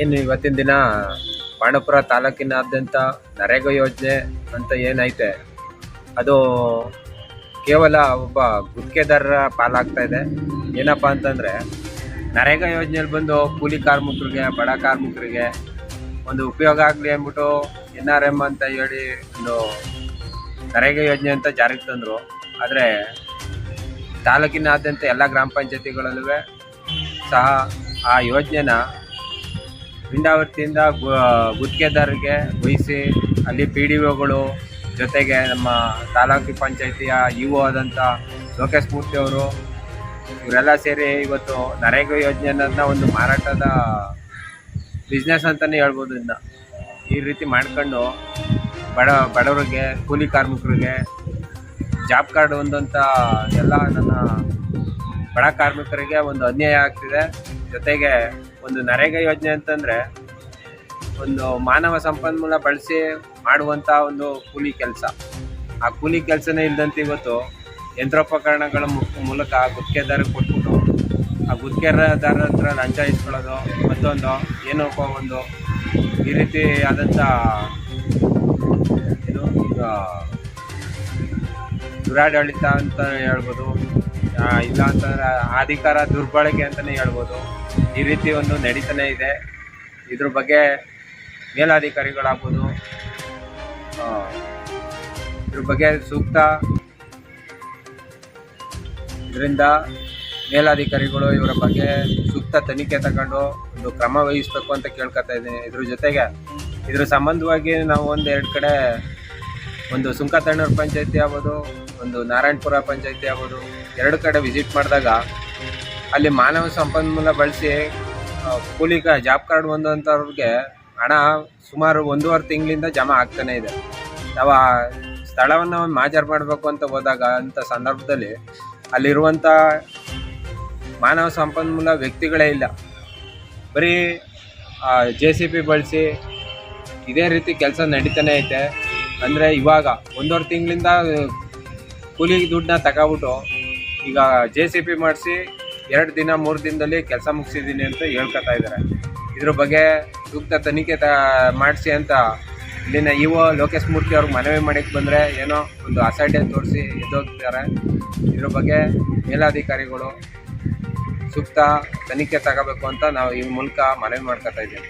ಏನು ಇವತ್ತಿನ ದಿನ ಬಾಣಪುರ ತಾಲೂಕಿನಾದ್ಯಂತ ನರೇಗಾ ಯೋಜನೆ ಅಂತ ಏನೈತೆ, ಅದು ಕೇವಲ ಒಬ್ಬ ಗುತ್ತಿಗೆದಾರರ ಪಾಲಾಗ್ತಾ ಇದೆ. ಏನಪ್ಪ ಅಂತಂದರೆ, ನರೇಗಾ ಯೋಜನೆಯಲ್ಲಿ ಬಂದು ಕೂಲಿ ಕಾರ್ಮಿಕರಿಗೆ, ಬಡ ಕಾರ್ಮಿಕರಿಗೆ ಒಂದು ಉಪಯೋಗ ಆಗಲಿ ಅಂದ್ಬಿಟ್ಟು ಎನ್ ಆರ್ ಎಂ ಅಂತ ಹೇಳಿ ಒಂದು ನರೇಗಾ ಯೋಜನೆ ಅಂತ ಜಾರಿಗೆ ತಂದರು. ಆದರೆ ತಾಲೂಕಿನಾದ್ಯಂತ ಎಲ್ಲ ಗ್ರಾಮ ಪಂಚಾಯತಿಗಳಲ್ಲೂ ಸಹ ಆ ಯೋಜನೆನ ಪಿಂಡಾವತಿಯಿಂದ ಗುತ್ತಿಗೆದಾರರಿಗೆ ವಹಿಸಿ ಅಲ್ಲಿ ಪಿ ಡಿ ಒಗಳು ಜೊತೆಗೆ ನಮ್ಮ ತಾಲೂಕು ಪಂಚಾಯಿತಿಯ ಇ ಒ ಆದಂಥ ಲೋಕೇಶ್ ಮೂರ್ತಿಯವರು ಇವರೆಲ್ಲ ಸೇರಿ ಇವತ್ತು ನರೇಗಾ ಯೋಜನೆ ಅನ್ನೋದನ್ನ ಒಂದು ಮಾರಾಟದ ಬಿಸ್ನೆಸ್ ಅಂತಲೇ ಹೇಳ್ಬೋದು ಇದನ್ನ ಈ ರೀತಿ ಮಾಡ್ಕೊಂಡು ಬಡ, ಬಡವರಿಗೆ, ಕೂಲಿ ಕಾರ್ಮಿಕರಿಗೆ ಜಾಬ್ ಕಾರ್ಡ್ ಹೊಂದಂಥ ಎಲ್ಲ ನನ್ನ ಬಡ ಕಾರ್ಮಿಕರಿಗೆ ಒಂದು ಅನ್ಯಾಯ ಆಗ್ತಿದೆ. ಜೊತೆಗೆ ಒಂದು ನರೇಗಾ ಯೋಜನೆ ಅಂತಂದರೆ ಒಂದು ಮಾನವ ಸಂಪನ್ಮೂಲ ಬಳಸಿ ಮಾಡುವಂಥ ಒಂದು ಕೂಲಿ ಕೆಲಸ. ಆ ಕೂಲಿ ಕೆಲಸನೇ ಇಲ್ದಂತೆ ಇವತ್ತು ಯಂತ್ರೋಪಕರಣಗಳ ಮೂಲಕ ಗುತ್ತಿಗೆದಾರಿಗೆ ಕೊಟ್ಬಿಟ್ಟು, ಆ ಗುತ್ತಿಗೆದಾರ ಹತ್ರ ಲಂಚ ಇಸ್ಕೊಳ್ಳೋದು, ಮತ್ತೊಂದು ಏನೋ ಒಂದು ಈ ರೀತಿ ಆದಂಥ ಇದು ದುರಾಡಳಿತ ಅಂತ ಹೇಳ್ಬೋದು. ಇಲ್ಲ ಅಂತಂದ್ರೆ ಅಧಿಕಾರ ದುರ್ಬಳಕೆ ಅಂತಲೇ ಹೇಳ್ಬೋದು. ಈ ರೀತಿ ಒಂದು ನಡೀತಾನೆ ಇದೆ. ಇದ್ರ ಬಗ್ಗೆ ಮೇಲಾಧಿಕಾರಿಗಳಾಗ್ಬೋದು. ಇದ್ರ ಬಗ್ಗೆ ಸೂಕ್ತ ಇದರಿಂದ ಮೇಲಾಧಿಕಾರಿಗಳು ಇವರ ಬಗ್ಗೆ ಸೂಕ್ತ ತನಿಖೆ ತಗೊಂಡು ಒಂದು ಕ್ರಮ ವಹಿಸಬೇಕು ಅಂತ ಕೇಳ್ಕೊತಾ ಇದ್ದೀನಿ. ಇದ್ರ ಜೊತೆಗೆ ಇದ್ರ ಸಂಬಂಧವಾಗಿ ನಾವು ಒಂದೆರಡು ಕಡೆ ಒಂದು ಸುಂಕತಣ್ಣೂರ್ ಪಂಚಾಯತಿ ಆಗ್ಬೋದು, ಒಂದು ನಾರಾಯಣಪುರ ಪಂಚಾಯತಿ ಆಗ್ಬೋದು, ಎರಡು ಕಡೆ ವಿಸಿಟ್ ಮಾಡಿದಾಗ ಅಲ್ಲಿ ಮಾನವ ಸಂಪನ್ಮೂಲ ಬಳಸಿ ಕೂಲಿಗ ಕೂಲಿ ಜಾಬ್ ಕಾರ್ಡ್ ಹೊಂದುವಂಥವ್ರಿಗೆ ಹಣ ಸುಮಾರು ಒಂದೂವರೆ ತಿಂಗಳಿಂದ ಜಮಾ ಆಗ್ತಾನೆ ಇದೆ. ನಾವು ಆ ಸ್ಥಳವನ್ನು ಮಾಜರ್ ಮಾಡಬೇಕು ಅಂತ ಹೋದಾಗ ಅಂಥ ಸಂದರ್ಭದಲ್ಲಿ ಅಲ್ಲಿರುವಂಥ ಮಾನವ ಸಂಪನ್ಮೂಲ ವ್ಯಕ್ತಿಗಳೇ ಇಲ್ಲ. ಬರೀ ಜೆ ಸಿ ಪಿ ಬಳಸಿ ಇದೇ ರೀತಿ ಕೆಲಸ ನಡೀತಾನೆ ಐತೆ. ಅಂದರೆ ಇವಾಗ ಒಂದೂವರೆ ತಿಂಗಳಿಂದ ಕೂಲಿ ದುಡ್ಡನ್ನ ತಗೊಬಿಟ್ಟು ಈಗ ಜೆ ಸಿ ಪಿ ಮಾಡಿಸಿ ಎರಡು ದಿನ, ಮೂರು ದಿನದಲ್ಲಿ ಕೆಲಸ ಮುಗಿಸಿದ್ದೀನಿ ಅಂತ ಹೇಳ್ಕೊತಾ ಇದ್ದಾರೆ. ಇದ್ರ ಬಗ್ಗೆ ಸೂಕ್ತ ತನಿಖೆ ತ, ಮಾಡಿಸಿ ಅಂತ ಇಲ್ಲಿನ ಇ ಒ ಲೋಕೇಶ್ ಮೂರ್ತಿ ಅವ್ರಿಗೆ ಮನವಿ ಮಾಡಕ್ಕೆ ಬಂದರೆ ಏನೋ ಒಂದು ಅಸಡ್ಡೆ ತೋರಿಸಿ ಎದ್ದೋಗ್ತಿದ್ದಾರೆ. ಇದ್ರ ಬಗ್ಗೆ ಮೇಲಾಧಿಕಾರಿಗಳು ಸೂಕ್ತ ತನಿಖೆ ತಗೋಬೇಕು ಅಂತ ನಾವು ಈ ಮೂಲಕ ಮನವಿ ಮಾಡ್ಕೊತಾ ಇದ್ದೀವಿ.